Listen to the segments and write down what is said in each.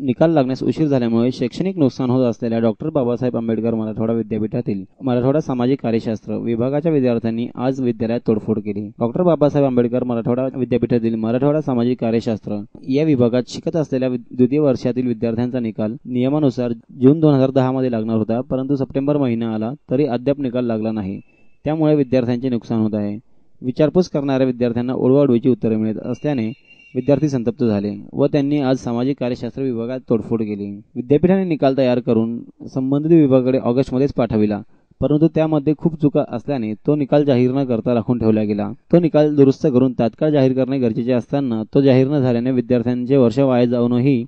निकाल लागण्यास उशीर झाल्यामुळे शैक्षणिक नुकसान होत असलेल्या डॉक्टर बाबासाहेब आंबेडकर मराठवाडा विद्यापीठातील मराठवाडा सामाजिक कार्यशास्त्र विभागाच्या विद्यार्थ्यांनी आज विद्यालयात तोडफोड केली. डॉक्टर बाबासाहेब आंबेडकर मराठवाडा विद्यापीठातील मराठवाडा सामाजिक कार्यशास्त्र या विभागात शिकत असलेल्या द्वितीय वर्षातील विद्यार्थ्यांचा निकाल नियमानुसार जून दोन हजार दहा मध्ये लागणार होता परंतु सप्टेंबर महिना आला तरी अद्याप निकाल लागला नाही. त्यामुळे विद्यार्थ्यांचे नुकसान होत आहे. विचारपूस करणाऱ्या विद्यार्थ्यांना ओळवाडवीची उत्तरे मिळत असल्याने विद्यार्थी संतप्त झाले व त्यांनी आज सामाजिक कार्यशास्त्र विभागात तोडफोड केली. विद्यापीठाने निकाल तयार करून संबंधित विभागाकडे ऑगस्टमध्येच पाठविला परंतु त्यामध्ये खूप चुका असल्याने तो निकाल जाहीर न करता राखून ठेवला गेला. तो निकाल दुरुस्त करून तात्काळ जाहीर करणे गरजेचे असताना तो जाहीर न झाल्याने विद्यार्थ्यांचे वर्ष वाया जाऊनही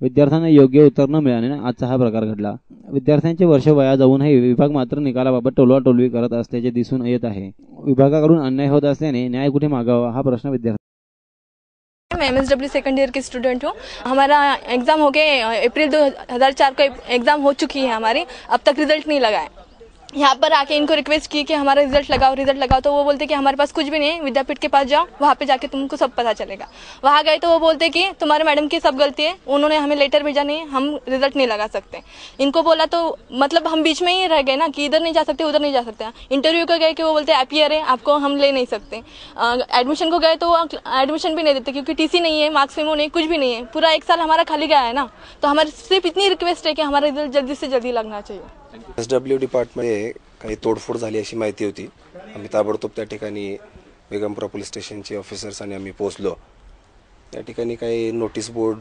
विद्यार्थ्यांना योग्य उत्तर न मिळाल्याने आजचा हा प्रकार घडला. विद्यार्थ्यांचे वर्ष वाया जाऊनही विभाग मात्र निकालाबाबत टोलवाटोलवी करत असल्याचे दिसून येत आहे. विभागाकडून अन्याय होत असल्याने न्याय कुठे मागावा हा प्रश्न विद्यार्थी मैं M S W second year की स्टूडेंट हूँ। हमारा एग्ज़ाम हो गए अप्रैल 2004 को एग्ज़ाम हो चुकी है हमारी। अब तक रिजल्ट नहीं लगा है। यहाँ पर आके इनको रिक्वेस्ट की कि हमारा रिज़ल्ट लगाओ रिज़ल्ट लगाओ तो वो बोलते कि हमारे पास कुछ भी नहीं विद्यापीठ के पास जाओ, वहाँ पे जाके तुमको सब पता चलेगा। वहाँ गए तो वो बोलते कि तुम्हारे मैडम की सब गलती है, उन्होंने हमें लेटर भेजा नहीं, हम रिज़ल्ट नहीं लगा सकते। इनको बोला तो मतलब हम बीच में ही रह गए ना, कि इधर नहीं जा सकते, उधर नहीं जा सकते। इंटरव्यू को गए कि वो बोलते, आप ईयर है, आपको हम ले नहीं सकते। एडमिशन को गए तो एडमिशन भी नहीं देते, क्योंकि टीसी नहीं है मार्क्स मेमो नहीं, कुछ भी नहीं है। पूरा एक साल हमारा खाली गया है ना तो हमारी सिर्फ़ इतनी रिक्वेस्ट है कि हमारा रिज़ल्ट जल्दी से जल्दी लगना चाहिए। एस डब्ल्यू डिपार्टमध्ये काही तोडफोड झाली अशी माहिती होती. आम्ही ताबडतोब त्या ठिकाणी बेगमपुरा पोलीस स्टेशनचे ऑफिसर्स आणि आम्ही पोहोचलो. त्या ठिकाणी काही नोटीस बोर्ड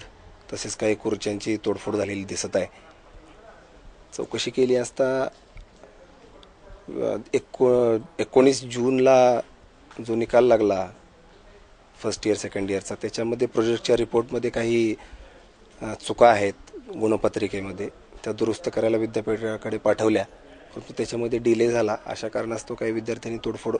तसेच काही खुर्च्यांची तोडफोड झालेली दिसत आहे. चौकशी केली असता एको एकोणीस जूनला जो निकाल लागला फर्स्ट इयर सेकंड इयरचा त्याच्यामध्ये प्रोजेक्टच्या रिपोर्टमध्ये काही चुका आहेत गुणपत्रिकेमध्ये त्या दुरुस्त करायला विद्यापीठाकडे पाठवल्या. परंतु त्याच्यामध्ये डिले झाला. अशा कारणास्तव काही विद्यार्थ्यांनी तोडफोड